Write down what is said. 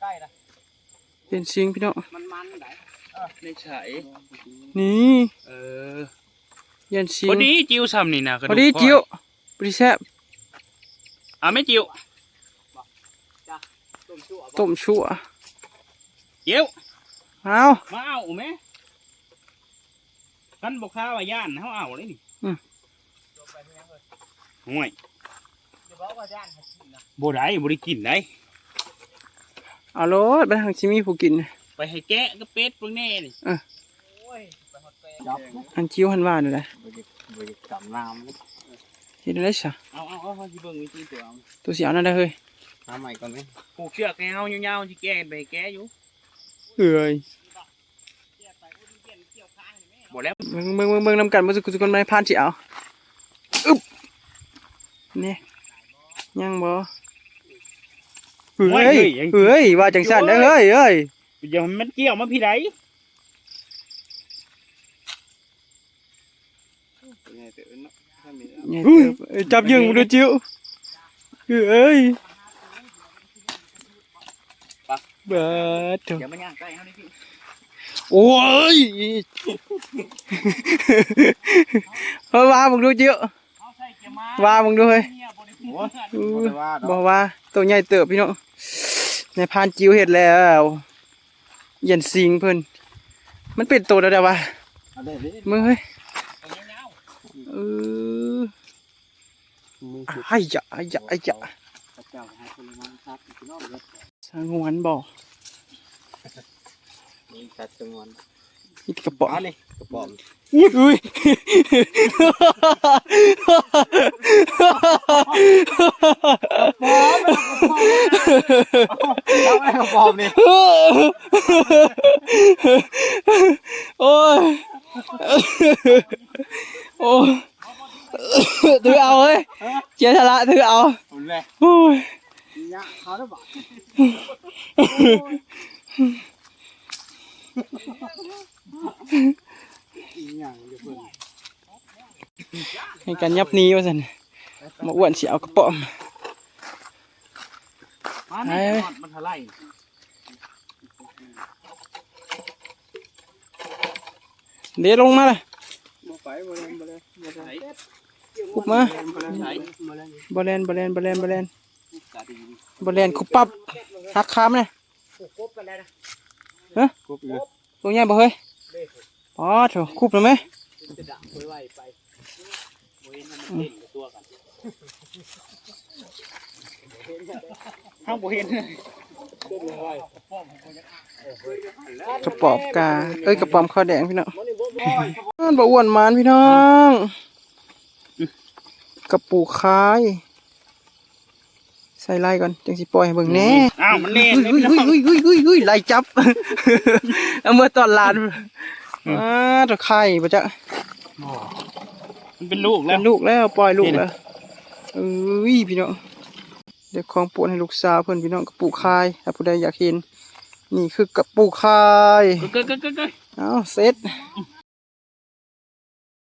ใกล้ๆนะเห็นสิงพี่น้องมันมันไหนในไฉนี่เออเห็นสิงพอดีจิวซ้ำนี่นะกระพดูอกดีจิ๋วพอดีแซ่บอะไม่จิวต้มชั่วบ่ต้มชั่วจิวเอามาเอาไหมกันบอกข้าว่าย่านเขาเอาเลยนี่ลงไปเพื่อนเลยห่วยเดี๋ยวบอกว่าย่านให้กินนะบ่ได้บ่ได้กินได้ เอารถไปทางชิมีผู้กิน ไปให้แกะก็เป็ดพวกแน่นี่โอ้ยไปหมดเปย์จับอันจิ๋วหันว่านี่แหละบริบริกรรมน้ำนี่เห็นได้ซะเอาเอาเอาเอาสิเบิ่งวิธีตัวเอาตัวเสียวนั่นได้เฮ้ยน้ำใหม่ก่อนไหมผูกเชือกให้เฮายาวๆสิแกะไปให้แกะอยู่เอ้ยบ่แล้วเบิ่งเบิ่งเบิ่งเบิ่งนำกันบ่สุกสุกคนมาให้ผ่านสิเอาอึ๊บนี่ยังบ่ เฮ้ยเฮ้ยว่าจังซั่นเด้อเฮ้ยเฮ้ยอย่าให้มันเกี่ยวมาพี่ใดเนี่ยเติบเอ้ยจับยิงมึงดูจิ๋วเอ้ยเบิดเถอะเดี๋ยวมันย่างใกล้เฮานี่พี่โอ้ยเฮ้ยว่ามึงดูจิ๋วเอาใส่เกียร์มาว่ามึงดูเฮ้ยเนี่ย บ่ได้โอ้ยอู้บ่ได้ว่าดบออกกว่าตัวใหญ่เติบพี่น้องในพานจิ๋วเห็ดแล้วเย็นสิงเพิ่นมันเป็นตัวแล้วเด้อวะเอาได้ดิมึงเฮ้ยเอายาวเออมีจุดไอ้ยะไอ้ยะไอ้ยะพระเจ้าให้คนมาครับพี่น้องเด้อสงวนบ่มีจัดจำนวนนี่กระป๋องอันนี้กระป๋องอุ้ยอุ้ย เอาไอ้กระป๋องนี่โอ้ยโอ้ยถือเอาเฮ้ยเจทละถือเอาผมเลยโอ้ยยะเขาได้บ่อีหยังอยู่เพิ่นให้กันยับหนี้ว่าสัน มาอ้วนเสียเอากระป๋อมมาแม่นอนมันเท่าไหร่เดี๋ยวลงมาเลยบ่ไปบ่เลยบ่เลยบ่ไหนได้คุบมาบ่เลยไหนบ่เลยบอลแลนบอลแลนบอลแลนบอลแลนกะดีบอลแลนคุบปั๊บหักคามเลยกบกันได้นะกบอยู่ตัวใหญ่บ่เฮ้ยเด้ออ๋อโถคุบเลยไหม จะดังไว้ไว้ไปบ่เห็นมันเล่นกับตัวกันเฮาบ่เห็นขึ้นเลยไว้กระป๋อบกา เอ้ยกระป๋อมข้าวแดงพี่น้องมันนี่บ่บ่อยมันบ่อ้วนหมานพี่น้องกระปูคาย ใส่ไล่ก่อนจังสิปล่อยให้เบิ่งแหน่อ้าวมันเล่นเฮ้ยเฮ้ยเฮ้ยเฮ้ยเฮ้ยเฮ้ยไล่จับเอามื่อตอนหลานอ่าตัวไข่ปะจ๊ะมันเป็นลูกแล้เป็วนลูกแล้วปล่อยลูกแล้ว เอ้ยพี่น้องเดี๋ยวของโปวดให้ลูกสาวเพิ่นพี่น้องกระปูคายถ้าผู้ใดอยากเห็น นี่คือกระปูคายก็ก็ก็ก็เอาเสร็จ